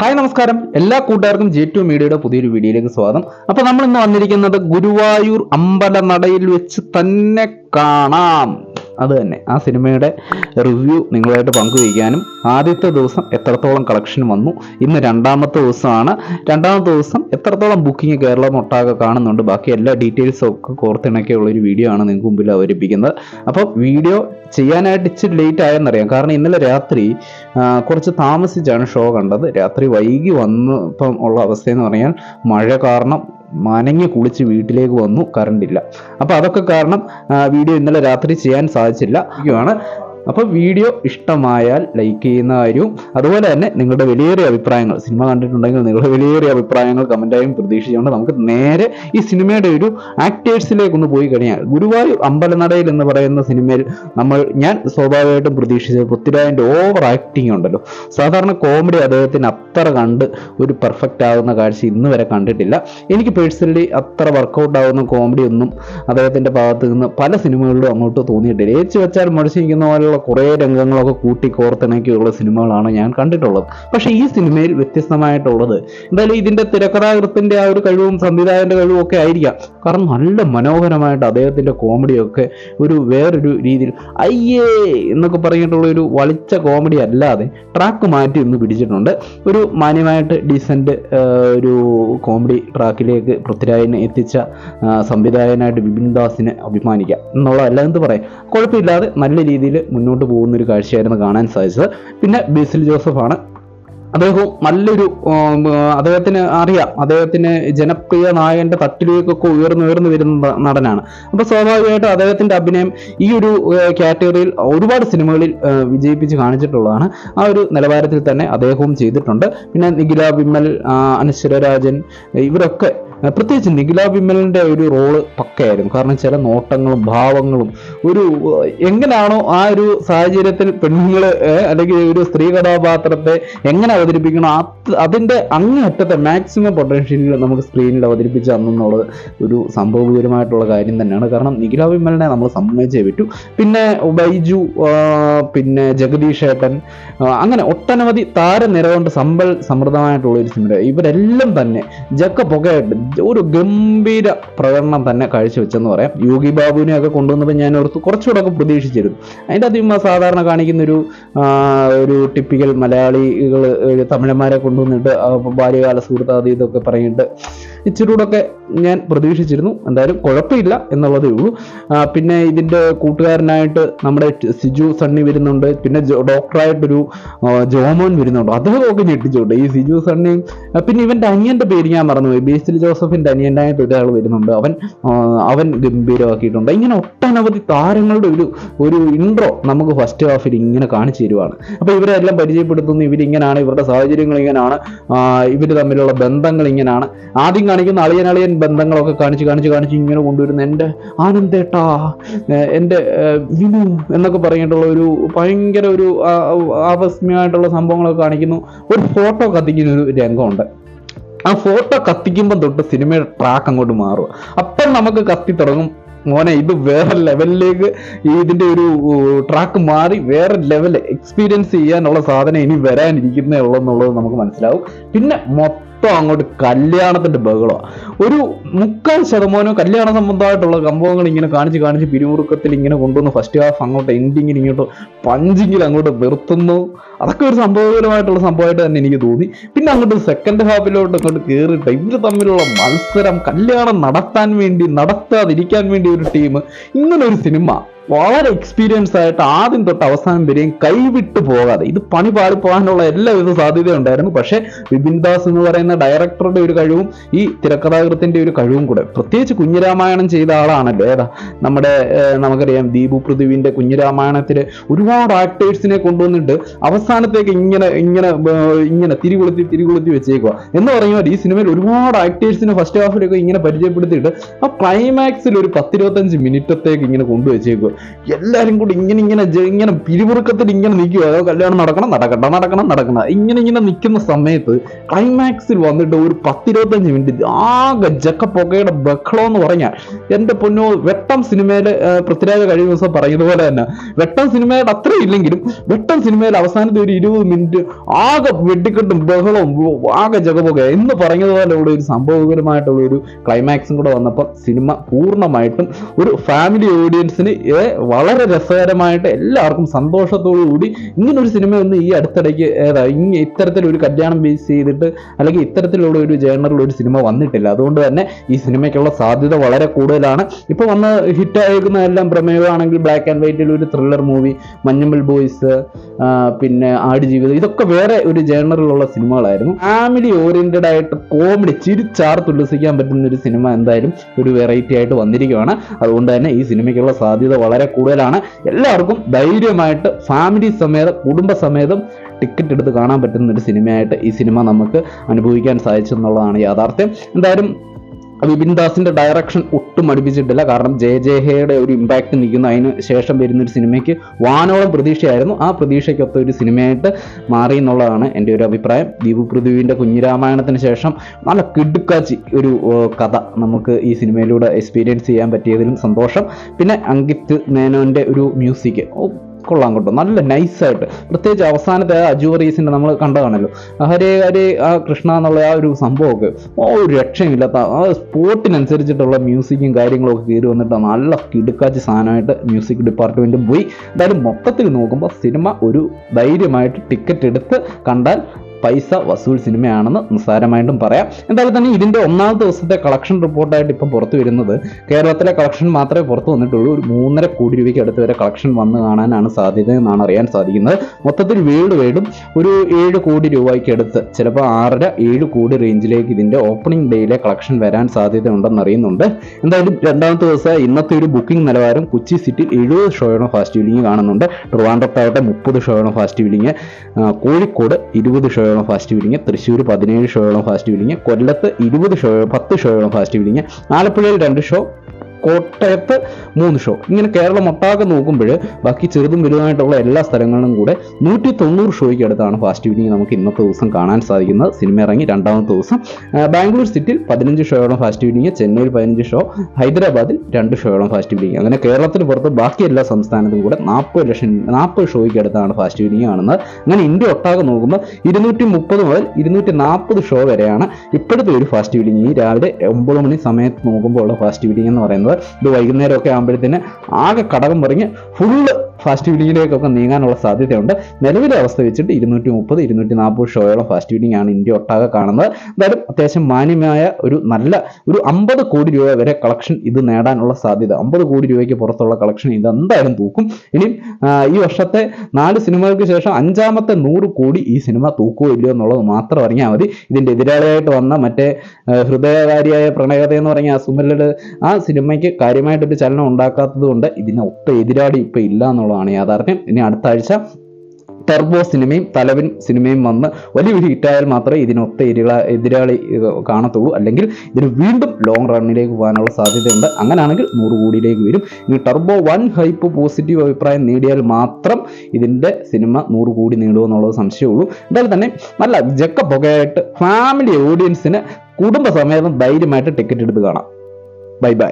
Hi നമസ്കാരം. എല്ലാ കൂട്ടുകാർക്കും ജെ ടു മീഡിയയുടെ പുതിയൊരു വീഡിയോയിലേക്ക് സ്വാഗതം. അപ്പൊ നമ്മൾ ഇന്ന് വന്നിരിക്കുന്നത് ഗുരുവായൂർ അമ്പലനടയിൽ വെച്ച് തന്നെ കാണാം. അത് തന്നെ. ആ സിനിമയുടെ റിവ്യൂ നിങ്ങളായിട്ട് പങ്കുവയ്ക്കാനും ആദ്യത്തെ ദിവസം എത്രത്തോളം കളക്ഷൻ വന്നു ഇന്ന് രണ്ടാമത്തെ ദിവസമാണ്. രണ്ടാമത്തെ ദിവസം എത്രത്തോളം ബുക്കിംഗ് കേരളം ഒട്ടാകെ കാണുന്നുണ്ട് ബാക്കി എല്ലാ ഡീറ്റെയിൽസും ഒക്കെ കോർത്തിണക്കിയുള്ള ഒരു വീഡിയോ ആണ് നിങ്ങൾക്ക് മുമ്പിൽ അവതരിപ്പിക്കുന്നത്. അപ്പോൾ വീഡിയോ ചെയ്യാനായിട്ട് ഇച്ചിരി ലേറ്റ് ആയെന്നറിയാം. കാരണം ഇന്നലെ രാത്രി കുറച്ച് താമസിച്ചാണ് ഷോ കണ്ടത്. രാത്രി വൈകി വന്നപ്പം ഉള്ള അവസ്ഥയെന്ന് പറഞ്ഞാൽ മഴ കാരണം മനങ്ങി കുളിച്ച് വീട്ടിലേക്ക് വന്നു കറണ്ട് ഇല്ല. അപ്പോൾ അതൊക്കെ കാരണം വീഡിയോ ഇന്നലെ രാത്രി ചെയ്യാൻ സാധിച്ചില്ല. ആണ് അപ്പോൾ വീഡിയോ ഇഷ്ടമായാൽ ലൈക്ക് ചെയ്യുന്ന കാര്യവും അതുപോലെ തന്നെ നിങ്ങളുടെ വലിയൊരു അഭിപ്രായങ്ങൾ സിനിമ കണ്ടിട്ടുണ്ടെങ്കിൽ നിങ്ങളുടെ വലിയൊരു അഭിപ്രായങ്ങൾ കമന്റായും പ്രതീക്ഷിച്ചുകൊണ്ട് നമുക്ക് നേരെ ഈ സിനിമയുടെ ഒരു ആക്ടേഴ്സിലേക്ക് ഒന്ന് പോയി കഴിഞ്ഞാൽ ഗുരുവായൂർ അമ്പലനടയിൽ എന്ന് പറയുന്ന സിനിമയിൽ നമ്മൾ ഞാൻ സ്വാഭാവികമായിട്ടും പ്രതീക്ഷിച്ചത് പൃഥ്വിരാജിന്റെ ഓവർ ആക്ടിങ് ഉണ്ടല്ലോ. സാധാരണ കോമഡി അദ്ദേഹത്തിന് അത്ര കണ്ട് ഒരു പെർഫെക്റ്റ് ആകുന്ന കാഴ്ച ഇന്ന് വരെ കണ്ടിട്ടില്ല. എനിക്ക് പേഴ്സണലി അത്ര വർക്കൗട്ട് ആകുന്ന കോമഡി ഒന്നും അദ്ദേഹത്തിന്റെ ഭാഗത്ത് നിന്ന് പല സിനിമകളിലും അങ്ങോട്ട് തോന്നിയിട്ടില്ല. ഏച്ചു വെച്ചാൽ മടിച്ചിരിക്കുന്ന പോലെയുള്ള കുറേ രംഗങ്ങളൊക്കെ കൂട്ടി കോർത്തിണക്കിയുള്ള സിനിമകളാണ് ഞാൻ കണ്ടിട്ടുള്ളത്. പക്ഷേ ഈ സിനിമയിൽ വ്യത്യസ്തമായിട്ടുള്ളത് എന്തായാലും ഇതിന്റെ തിരക്കഥാകൃത്തിന്റെ ആ ഒരു കഴിവും സംവിധായകന്റെ കഴിവും ഒക്കെ ആയിരിക്കാം. കാരണം നല്ല മനോഹരമായിട്ട് അദ്ദേഹത്തിന്റെ കോമഡിയൊക്കെ ഒരു വേറൊരു രീതിയിൽ അയ്യേ എന്നൊക്കെ പറഞ്ഞിട്ടുള്ള ഒരു വളിച്ച കോമഡി അല്ലാതെ ട്രാക്ക് മാറ്റി ഒന്ന് പിടിച്ചിട്ടുണ്ട്. ഒരു മാന്യമായിട്ട് ഡീസന്റ് ഒരു കോമഡി ട്രാക്കിലേക്ക് പൃഥ്വിരാജിനെ എത്തിച്ച സംവിധായകനായിട്ട് ബിപിൻ ദാസിനെ അഭിമാനിക്കാം. എന്നുള്ളതല്ല എന്ത് പറയാം. കുഴപ്പമില്ലാതെ നല്ല രീതിയിൽ മുന്നോട്ട് പോകുന്ന ഒരു കാഴ്ചയായിരുന്നു കാണാൻ സാധിച്ചത്. പിന്നെ ബേസിൽ ജോസഫാണ്. അദ്ദേഹവും നല്ലൊരു അദ്ദേഹത്തിന് അറിയാം. അദ്ദേഹത്തിന് ജനപ്രിയ നായകന്റെ തട്ടിലേക്കൊക്കെ ഉയർന്നു ഉയർന്നു വരുന്ന നടനാണ്. അപ്പൊ സ്വാഭാവികമായിട്ടും അദ്ദേഹത്തിന്റെ അഭിനയം ഈ ഒരു കാറ്റഗറിയിൽ ഒരുപാട് സിനിമകളിൽ വിജയിപ്പിച്ച് കാണിച്ചിട്ടുള്ളതാണ്. ആ ഒരു നിലവാരത്തിൽ തന്നെ അദ്ദേഹവും ചെയ്തിട്ടുണ്ട്. പിന്നെ നിഖില വിമൽ അനശ്വരരാജൻ ഇവരൊക്കെ പ്രത്യേകിച്ച് നിഖില വിമലിന്റെ ഒരു റോൾ പക്കയായിരുന്നു. കാരണം ചില നോട്ടങ്ങളും ഭാവങ്ങളും ഒരു എങ്ങനെയാണോ ആ ഒരു സാഹചര്യത്തിൽ പെണ്ണുങ്ങൾ അല്ലെങ്കിൽ ഒരു സ്ത്രീ കഥാപാത്രത്തെ എങ്ങനെ അവതരിപ്പിക്കണോ അതിന്റെ അങ്ങേയറ്റത്തെ മാക്സിമം പൊട്ടൻഷ്യലിൽ നമുക്ക് സ്ക്രീനിൽ അവതരിപ്പിച്ച് തന്നെന്നുള്ളത് ഒരു സംഭവപൂരമായിട്ടുള്ള കാര്യം തന്നെയാണ്. കാരണം നിഖില വിമലിനെ നമ്മൾ സമ്മതിച്ചേ പറ്റൂ. പിന്നെ ബൈജു പിന്നെ ജഗദീഷ് ഏട്ടൻ അങ്ങനെ ഒട്ടനവധി താരനിര കൊണ്ട് സമ്പൽ സമൃദ്ധമായിട്ടുള്ള ഒരു സിനിമ ഇവരെല്ലാം തന്നെ ജക്ക പുകയായിട്ട് ഒരു ഗംഭീര പ്രകടനം തന്നെ കാഴ്ചവെച്ചെന്ന് പറയാം. യോഗി ബാബുവിനെ ഒക്കെ കൊണ്ടുവന്നപ്പോൾ ഞാൻ ഓർത്ത് കുറച്ചുകൂടെ ഒക്കെ പ്രതീക്ഷിച്ചിരുന്നു. അതിന്റെ അധികം സാധാരണ കാണിക്കുന്ന ഒരു ഒരു ടിപ്പിക്കൽ മലയാളികൾ തമിഴന്മാരെ കൊണ്ടുവന്നിട്ട് ബാല്യകാല സുഹൃത്താതി ഇതൊക്കെ പറഞ്ഞിട്ട് ഇച്ചിരി കൂടെ ഒക്കെ ഞാൻ പ്രതീക്ഷിച്ചിരുന്നു. എന്തായാലും കുഴപ്പമില്ല എന്നുള്ളതേ ഉള്ളൂ. പിന്നെ ഇതിന്റെ കൂട്ടുകാരനായിട്ട് നമ്മുടെ സിജു സണ്ണി വരുന്നുണ്ട്. പിന്നെ ഡോക്ടറായിട്ടൊരു ജോമോൻ വരുന്നുണ്ട്. അദ്ദേഹമൊക്കെ ഞെട്ടിച്ചുണ്ട് ഈ സിജു സണ്ണിയും പിന്നെ ഇവന്റെ അനിയന്റെ പേര് ഞാൻ മറന്നുപോയി. ബേസിൽ ജോസഫിന്റെ അനിയനായിട്ട് ഒരാൾ വരുന്നുണ്ട്. അവൻ അവൻ ഗംഭീരമാക്കിയിട്ടുണ്ട്. ഇങ്ങനെ ഒട്ടനവധി താരങ്ങളുടെ ഒരു ഒരു ഇൻട്രോ നമുക്ക് ഫസ്റ്റ് ഹാഫിൽ ഇങ്ങനെ കാണിച്ചു തരുവാണ്. അപ്പോൾ ഇവരെ എല്ലാം പരിചയപ്പെടുത്തുന്നു. ഇവരിങ്ങനെയാണ് ഇവരുടെ സാഹചര്യങ്ങൾ ഇങ്ങനെയാണ് ഇവർ തമ്മിലുള്ള ബന്ധങ്ങൾ ഇങ്ങനെയാണ് ആദ്യം കാണിക്കുന്ന അളിയൻ അളിയൻ ബന്ധങ്ങളൊക്കെ കാണിച്ച് കാണിച്ച് കാണിച്ച് ഇങ്ങനെ കൊണ്ടുവരുന്ന എന്റെ ആനന്ദേട്ടാ എന്റെ വിനു എന്നൊക്കെ പറഞ്ഞിട്ടുള്ള ഒരു ഭയങ്കര ഒരു ആകസ്മികമായിട്ടുള്ള സംഭവങ്ങളൊക്കെ കാണിക്കുന്നു. ഒരു ഫോട്ടോ കത്തിക്കുന്ന ഒരു രംഗമുണ്ട്. ആ ഫോട്ടോ കത്തിക്കുമ്പോൾ തൊട്ട് സിനിമയുടെ ട്രാക്ക് അങ്ങോട്ട് മാറും അപ്പം നമുക്ക് കത്തി തുടങ്ങും. മോനെ ഇത് വേറെ ലെവലിലേക്ക് ഇതിന്റെ ഒരു ട്രാക്ക് മാറി വേറെ ലെവൽ എക്സ്പീരിയൻസ് ചെയ്യാനുള്ള സാധനം ഇനി വരാനിരിക്കുന്നേ ഉള്ളൂ എന്നുള്ളത് നമുക്ക് മനസ്സിലാവും. പിന്നെ മൊത്തം അങ്ങോട്ട് കല്യാണത്തിന്റെ ബഹളമാണ്. ഒരു മുക്കാൽ ശതമാനം കല്യാണ സംബന്ധമായിട്ടുള്ള സംഭവങ്ങൾ ഇങ്ങനെ കാണിച്ച് കാണിച്ച് പിരിമുറുക്കത്തിൽ ഇങ്ങനെ കൊണ്ടുവന്ന് ഫസ്റ്റ് ഹാഫ് അങ്ങോട്ട് എൻഡിങ്ങിൽ ഇങ്ങോട്ട് പഞ്ചിങ്ങിൽ അങ്ങോട്ട് നിർത്തുന്നു. അതൊക്കെ ഒരു സംഭവകരമായിട്ടുള്ള സംഭവമായിട്ട് തന്നെ എനിക്ക് തോന്നി. പിന്നെ അങ്ങോട്ട് സെക്കൻഡ് ഹാഫിലോട്ട് അങ്ങോട്ട് കയറിയിട്ട് ഇവർ തമ്മിലുള്ള മത്സരം കല്യാണം നടത്താൻ വേണ്ടി നടത്താതിരിക്കാൻ വേണ്ടി ഒരു ടീം ഇങ്ങനെ ഒരു സിനിമ വളരെ എക്സ്പീരിയൻസ് ആയിട്ട് ആദ്യം തൊട്ട് അവസാനം വരെയും കൈവിട്ടു പോകാതെ. ഇത് പണി പാളിപ്പോകാനുള്ള എല്ലാവിധ സാധ്യതയുണ്ടായിരുന്നു പക്ഷേ വിപിൻ ദാസ് എന്ന് പറയുന്ന ഡയറക്ടറുടെ ഒരു കഴിവും ഈ തിരക്കഥാകൃത്തിന്റെ ഒരു കഴിവും കൂടെ. പ്രത്യേകിച്ച് കുഞ്ഞിരാമായണം ചെയ്ത ആളാണല്ലോ. ഏതാ? നമ്മുടെ നമുക്കറിയാം ദീപു പൃഥ്വിന്റെ കുഞ്ഞിരാമായണത്തിൽ ഒരുപാട് ആക്ടേഴ്സിനെ കൊണ്ടുവന്നിട്ട് അവസാനത്തേക്ക് ഇങ്ങനെ ഇങ്ങനെ ഇങ്ങനെ തിരികൊളുത്തി തിരികൊളുത്തി വെച്ചേക്കുക എന്ന് പറയുമ്പോൾ ഈ സിനിമയിൽ ഒരുപാട് ആക്ടേഴ്സിനെ ഫസ്റ്റ് ഹാഫിലൊക്കെ ഇങ്ങനെ പരിചയപ്പെടുത്തിയിട്ട് ആ ക്ലൈമാക്സിൽ ഒരു പത്തിരുപത്തഞ്ച് മിനിറ്റത്തേക്ക് ഇങ്ങനെ കൊണ്ടുവച്ചേക്കുക എല്ലാവരും കൂടി ഇങ്ങനെ ഇങ്ങനെ ഇങ്ങനെ പിരിമുറുക്കത്തിൽ ഇങ്ങനെ നിൽക്കുക അതോ കല്യാണം നടക്കണം നടക്കണ്ട നടക്കണം നടക്കണം ഇങ്ങനെ ഇങ്ങനെ നിൽക്കുന്ന സമയത്ത് ക്ലൈമാക്സിൽ വന്നിട്ട് ഒരു പത്തിരുപത്തഞ്ച് മിനിറ്റ് ആകെ പുകയുടെ ബഹളം എന്ന് പറഞ്ഞാൽ എന്റെ പൊന്നോ വെട്ടം സിനിമയിലെ പൃഥ്വിരാജ് കഴിഞ്ഞ ദിവസം പറയുന്ന പോലെ തന്നെ. വെട്ടം സിനിമയുടെ അത്ര ഇല്ലെങ്കിലും വെട്ടം സിനിമയിൽ അവസാനത്തെ ഒരു ഇരുപത് മിനിറ്റ് ആകെ വെട്ടിക്കെട്ടും ബഹളവും ആകെ ജഗപൊക എന്ന് പറഞ്ഞതുപോലെ ഇവിടെ ഒരു സംഭവകരമായിട്ടുള്ള ഒരു ക്ലൈമാക്സും കൂടെ വന്നപ്പോൾ സിനിമ പൂർണമായിട്ടും ഒരു ഫാമിലി ഓഡിയൻസിന് വളരെ രസകരമായിട്ട് എല്ലാവർക്കും സന്തോഷത്തോടു കൂടി ഇങ്ങനെ ഒരു സിനിമ ഒന്ന് ഈ അടുത്തിടയ്ക്ക് ഏതാ ഇങ്ങനെ ഇത്തരത്തിലൊരു കല്യാണം ബേസ് ചെയ്തിട്ട് അല്ലെങ്കിൽ ഇത്തരത്തിലുള്ള ഒരു ജേണറിൽ ഒരു സിനിമ വന്നിട്ടില്ല. അതുകൊണ്ട് തന്നെ ഈ സിനിമയ്ക്കുള്ള സാധ്യത വളരെ കൂടുതലാണ്. ഇപ്പോൾ വന്ന് ഹിറ്റ് ആയിരിക്കുന്ന എല്ലാം പ്രമേയമാണെങ്കിൽ ബ്ലാക്ക് ആൻഡ് വൈറ്റിൽ ഒരു ത്രില്ലർ മൂവി മഞ്ഞമ്മൽ ബോയ്സ് പിന്നെ ആടുജീവിതം ഇതൊക്കെ വേറെ ഒരു ജേണറിലുള്ള സിനിമകളായിരുന്നു. ഫാമിലി ഓറിയന്റഡ് ആയിട്ട് കോമഡി ചിരിച്ചാർത്ത് ഉല്ലസിക്കാൻ പറ്റുന്ന ഒരു സിനിമ എന്തായാലും ഒരു വെറൈറ്റി ആയിട്ട് വന്നിരിക്കുകയാണ് അതുകൊണ്ട് തന്നെ ഈ സിനിമയ്ക്കുള്ള സാധ്യത വളരെ കൂടുതലാണ്. എല്ലാവർക്കും ധൈര്യമായിട്ട് ഫാമിലി സമേതം കുടുംബ സമേതം ടിക്കറ്റ് എടുത്ത് കാണാൻ പറ്റുന്ന ഒരു സിനിമയായിട്ട് ഈ സിനിമ നമുക്ക് അനുഭവിക്കാൻ സാധിച്ചു എന്നുള്ളതാണ് യാഥാർത്ഥ്യം. എന്തായാലും വിപിൻ ദാസിന്റെ ഡയറക്ഷൻ ഒട്ടും അടുപ്പിച്ചിട്ടില്ല. കാരണം ജെ ജെ ഹെയുടെ ഒരു ഇമ്പാക്ട് നിൽക്കുന്ന. അതിന് ശേഷം വരുന്ന ഒരു സിനിമയ്ക്ക് വാനോളം പ്രതീക്ഷയായിരുന്നു. ആ പ്രതീക്ഷയ്ക്കൊത്ത ഒരു സിനിമയായിട്ട് മാറി എന്നുള്ളതാണ് എന്റെ ഒരു അഭിപ്രായം. ദീപു പൃഥ്വിന്റെ കുഞ്ഞിരാമായണത്തിന് ശേഷം നല്ല കിടുക്കാച്ചി ഒരു കഥ നമുക്ക് ഈ സിനിമയിലൂടെ എക്സ്പീരിയൻസ് ചെയ്യാൻ പറ്റിയതിലും സന്തോഷം. പിന്നെ അങ്കിത് മേനോന്റെ ഒരു മ്യൂസിക് കൊള്ളാം കേട്ടോ. നല്ല നൈസായിട്ട് പ്രത്യേകിച്ച് അവസാനത്തെ ആ അജു റീസിന്റെ നമ്മൾ കണ്ടതാണല്ലോ. ഹരേ ഹരേ ആ കൃഷ്ണ എന്നുള്ള ആ ഒരു സംഭവമൊക്കെ ഒരു രക്ഷയുമില്ലാത്ത ആ സ്പോട്ടിനനുസരിച്ചിട്ടുള്ള മ്യൂസിക്കും കാര്യങ്ങളും ഒക്കെ കയറി വന്നിട്ട് നല്ല കിടുക്കാച്ച് സാധനമായിട്ട് മ്യൂസിക് ഡിപ്പാർട്ട്മെന്റും പോയി. എന്തായാലും മൊത്തത്തിൽ നോക്കുമ്പോൾ സിനിമ ഒരു ധൈര്യമായിട്ട് ടിക്കറ്റ് എടുത്ത് കണ്ടാൽ പൈസ വസൂൽ സിനിമയാണെന്ന് നിസ്സാരമായിട്ടും പറയാം. എന്തായാലും തന്നെ ഇതിന്റെ ഒന്നാമത്തെ ദിവസത്തെ കളക്ഷൻ റിപ്പോർട്ടായിട്ട് ഇപ്പം പുറത്തു വരുന്നത് കേരളത്തിലെ കളക്ഷൻ മാത്രമേ പുറത്തു വന്നിട്ടുള്ളൂ. ഒരു മൂന്നര കോടി രൂപയ്ക്ക് അടുത്ത് വരെ കളക്ഷൻ വന്ന് കാണാനാണ് സാധ്യത എന്നാണ് അറിയാൻ സാധിക്കുന്നത്. മൊത്തത്തിൽ വീട് വീടും ഒരു ഏഴ് കോടി രൂപയ്ക്ക് അടുത്ത് ചിലപ്പോൾ ആറര ഏഴ് കോടി റേഞ്ചിലേക്ക് ഇതിന്റെ ഓപ്പണിംഗ് ഡേയിലെ കളക്ഷൻ വരാൻ സാധ്യത ഉണ്ടെന്ന് അറിയുന്നുണ്ട്. എന്തായാലും രണ്ടാമത്തെ ദിവസം ഇന്നത്തെ ഒരു ബുക്കിംഗ് നിലവാരം കൊച്ചി സിറ്റിയിൽ എഴുപത് ഷോയാണ് ഫാസ്റ്റ് വീലിംഗ് കാണുന്നുണ്ട്. ട്രിവാൻഡ്രത്താവട്ടെ മുപ്പത് ഷോയാണ് ഫാസ്റ്റ് വീലിംഗ് കോഴിക്കോട് ഇരുപത് ഷോയാണ് ഫാസ്റ്റ് വീലിംഗ് തൃശ്ശൂർ പതിനേഴ് ഷോയോളം ഫാസ്റ്റ് വീലിംഗ് കൊല്ലത്ത് ഇരുപത് ഷോ പത്ത് ഷോയോളം ഫാസ്റ്റ് വീലിംഗ് ആലപ്പുഴയിൽ രണ്ട് ഷോ കോട്ടയത്ത് മൂന്ന് ഷോ ഇങ്ങനെ കേരളം ഒട്ടാകെ നോക്കുമ്പോൾ ബാക്കി ചെറുതും വലുതായിട്ടുള്ള എല്ലാ സ്ഥലങ്ങളിലും കൂടെ നൂറ്റി തൊണ്ണൂറ് ഷോയ്ക്ക് അടുത്താണ് ഫാസ്റ്റ് ഈവനിങ് നമുക്ക് ഇന്നത്തെ ദിവസം കാണാൻ സാധിക്കുന്നത്. സിനിമ ഇറങ്ങി രണ്ടാമത്തെ ദിവസം. ബാംഗ്ലൂർ സിറ്റിയിൽ പതിനഞ്ച് ഷോയോളം ഫാസ്റ്റ് ഈവനിങ് ചെന്നൈയിൽ പതിനഞ്ച് ഷോ ഹൈദരാബാദിൽ രണ്ട് ഷോയോളം ഫാസ്റ്റ് ഈവനിങ് അങ്ങനെ കേരളത്തിന് പുറത്ത് ബാക്കി എല്ലാ സംസ്ഥാനത്തും കൂടെ നാൽപ്പത് ലക്ഷം നാൽപ്പത് ഷോയ്ക്ക് അടുത്താണ് ഫാസ്റ്റ് ഈവനിങ് കാണുന്നത്. അങ്ങനെ ഇന്ത്യ ഒട്ടാകെ നോക്കുമ്പോൾ ഇരുന്നൂറ്റി മുപ്പത് മുതൽ ഇരുന്നൂറ്റി നാൽപ്പത് ഷോ വരെയാണ് ഇപ്പോഴത്തെ ഒരു ഫാസ്റ്റ് ഈവനിങ് രാവിലെ ഒമ്പത് മണി സമയത്ത് നോക്കുമ്പോൾ ഉള്ള ഫാസ്റ്റ് ഈവനിങ് എന്ന് പറയുന്നത് ഇത് വൈകുന്നേരമൊക്കെ ആകുമ്പോഴത്തേന് ആകെ കടകം പറഞ്ഞ് ഫുള്ള് ഫാസ്റ്റ് ഫീഡിങ്ങിലേക്കൊക്കെ നീങ്ങാനുള്ള സാധ്യതയുണ്ട്. നിലവിലെ അവസ്ഥ വെച്ചിട്ട് ഇരുന്നൂറ്റി മുപ്പത് ഇരുന്നൂറ്റി നാൽപ്പത് ഷോയോളം ഫാസ്റ്റ് ഫീഡിംഗ് ആണ് ഇന്ത്യ ഒട്ടാകെ കാണുന്നത്. എന്തായാലും അത്യാവശ്യം മാന്യമായ ഒരു നല്ല ഒരു അമ്പത് കോടി രൂപ വരെ കളക്ഷൻ ഇത് നേടാനുള്ള സാധ്യത. അമ്പത് കോടി രൂപയ്ക്ക് പുറത്തുള്ള കളക്ഷൻ ഇത് എന്തായാലും തൂക്കും. ഇനിയും ഈ വർഷത്തെ നാല് സിനിമകൾക്ക് ശേഷം അഞ്ചാമത്തെ നൂറ് കോടി ഈ സിനിമ തൂക്കുമോ ഇല്ലയോ എന്നുള്ളത് മാത്രം അറിഞ്ഞാൽ മതി. ഇതിന്റെ എതിരാളിയായിട്ട് വന്ന മറ്റേ ഹൃദയകാരിയായ പ്രണയകഥ എന്ന് പറഞ്ഞ ആ ആ സിനിമയ്ക്ക് കാര്യമായിട്ടൊരു ചലനം ഉണ്ടാക്കാത്തത് കൊണ്ട് ഇതിന് ഒട്ടും എതിരാളി ഇപ്പൊ ഇല്ല എന്നുള്ളതാണ് യാഥാർത്ഥ്യം. ഇനി അടുത്ത ആഴ്ച ടെർബോ സിനിമയും തലവൻ സിനിമയും വന്ന് വലിയ വലിയൊരു ഹിറ്റായാൽ മാത്രമേ ഇതിനൊത്ത എതിരാ എതിരാളി കാണത്തുള്ളൂ. അല്ലെങ്കിൽ ഇതിന് വീണ്ടും ലോങ് റണ്ണിലേക്ക് പോകാനുള്ള സാധ്യതയുണ്ട്. അങ്ങനെയാണെങ്കിൽ നൂറ് കോടിയിലേക്ക് വരും. ഇനി ടെർബോ വൺ ഹൈപ്പ് പോസിറ്റീവ് അഭിപ്രായം നേടിയാൽ മാത്രം ഇതിന്റെ സിനിമ നൂറ് കോടി നേടുമെന്നുള്ളത് സംശയമുള്ളൂ എന്തായാലും തന്നെ നല്ല ജക്ക പുകയായിട്ട് ഫാമിലി ഓഡിയൻസിന് കുടുംബസമേതം ധൈര്യമായിട്ട് ടിക്കറ്റ് എടുത്ത് കാണാം. Bye bye